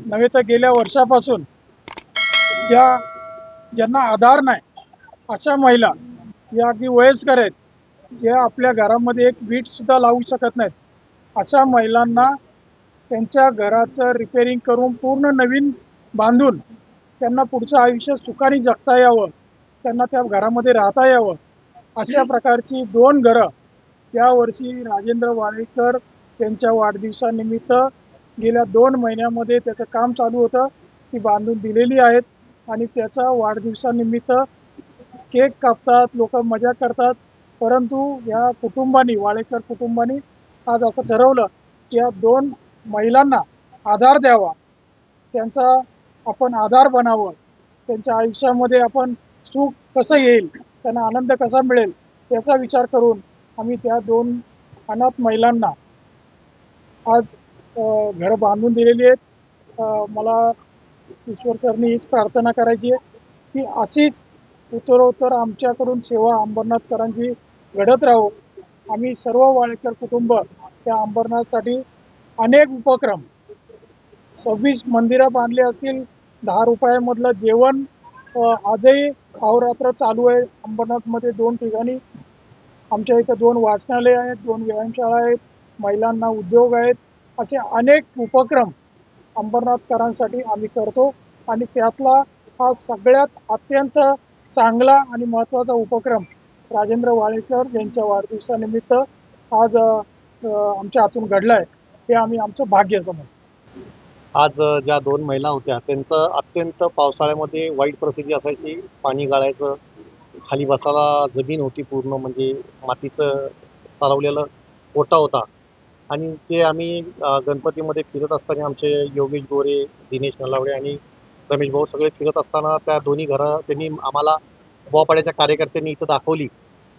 नव्हे तर गेल्या वर्षापासून ज्या ज्यांना आधार नाही अशा महिला या अगदी वयस्कर आहेत जे आपल्या घरामध्ये एक वीटसुद्धा लावू शकत नाहीत अशा महिलांना त्यांच्या घराचं रिपेरिंग करून पूर्ण नवीन बांधून त्यांना पुढचं आयुष्य सुखाने जगता यावं त्यांना त्या घरामध्ये राहता यावं अशा प्रकारची दोन घरं यावर्षी राजेंद्र वाडेकर त्यांच्या वाढदिवसानिमित्त गेल्या दोन महिन्यामध्ये त्याचं काम चालू होतं. ती बांधून दिलेली आहेत. आणि त्याचा वाढदिवसानिमित्त केक कापतात लोक मजा करतात. परंतु या कुटुंबानी वाळेकर कुटुंबानी आज असं ठरवलं की या दोन महिलांना आधार द्यावा. त्यांचा आपण आधार बनावं. त्यांच्या आयुष्यामध्ये आपण सुख कसं येईल त्यांना आनंद कसा मिळेल याचा विचार करून आम्ही त्या दोन अनाथ महिलांना आज घरं बांधून दिलेली आहेत. मला ईश्वर सरनी हीच प्रार्थना करायची आहे की अशीच उत्तरोत्तर आमच्याकडून सेवा अंबरनाथकरांची घडत राहो. आम्ही सर्व वाळेकर कुटुंब त्या अंबरनाथसाठी अनेक उपक्रम सव्वीस मंदिरं बांधली असतील दहा रुपयामधलं जेवण आजही अहोरात्र चालू आहे अंबरनाथमध्ये दोन ठिकाणी. आमच्या इथं दोन वाचनालय आहेत दोन व्यायामशाळा आहेत महिलांना उद्योग आहेत असे अनेक उपक्रम अंबरनाथकरांसाठी आम्ही करतो आणि त्यातला हा सगळ्यात अत्यंत चांगला आणि महत्त्वाचा उपक्रम राजेंद्र वाळेकर यांच्या वाढदिवसानिमित्त आज आमच्या हातून घडलं आहे हे आम्ही आमचं भाग्य समजतो. आज ज्या दोन महिला होत्या त्यांचं अत्यंत पावसाळ्यामध्ये वाईट परिस्थिती असायची. पाणी गाळायचं खाली बसायला जमीन होती पूर्ण म्हणजे मातीचं चालवलेलं ओटा होता. आणि ते आम्ही गणपतीमध्ये फिरत असताना आमचे योगेश गोरे दिनेश नलावडे आणि रमेश भाऊ सगळे फिरत असताना त्या दोन्ही घरं त्यांनी आम्हाला बोवापाड्याच्या कार्यकर्त्यांनी इथं दाखवली.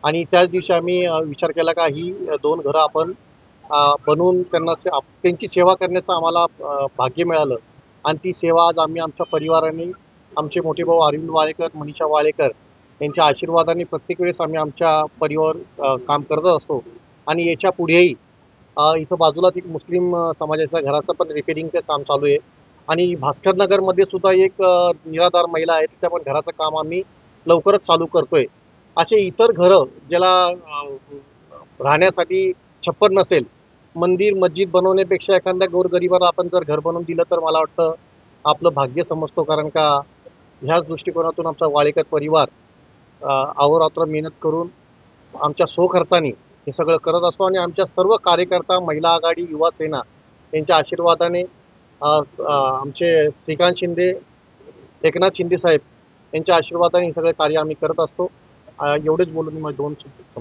आणि त्याच दिवशी आम्ही विचार केला का ही दोन घरं आपण बनवून त्यांना से त्यांची सेवा करण्याचं आम्हाला भाग्य मिळालं. आणि ती सेवा आज आम्ही आमच्या परिवाराने आमचे मोठे भाऊ अरविंद वाळेकर मनीषा वाळेकर यांच्या आशीर्वादाने प्रत्येक वेळेस आम्ही आमच्या परिवार काम करत असतो. आणि याच्या पुढेही इथं बाजूलाच एक मुस्लिम समाजाच्या घराचं पण रिपेरिंगचं काम चालू आहे. आणि भास्करनगरमध्ये सुद्धा एक निराधार महिला आहे. तिच्या पण घराचं काम आम्ही लवकरच चालू करतोय. असे इतर घरं ज्याला राहण्यासाठी छप्पर नसेल मंदिर मस्जिद बनवण्यापेक्षा एखाद्या गोरगरिबाला आपण जर घर बनवून दिलं तर मला वाटतं आपलं भाग्य समजतो. कारण का ह्याच दृष्टिकोनातून आमचा वाळेकर परिवार अ, अहोरात्र मेहनत करून आमच्या स्वखर्चाने हे सगळं करत असतो आणि आमच्या सर्व कार्यकर्ता महिला आघाडी युवा सेना यांच्या आशीर्वादाने आमचे श्रीकांत शिंदे एकनाथ शिंदे साहेब यांच्या आशीर्वादाने हे सगळे कार्य आम्ही करत असतो. एवढेच बोलून मी माझे दोन शब्द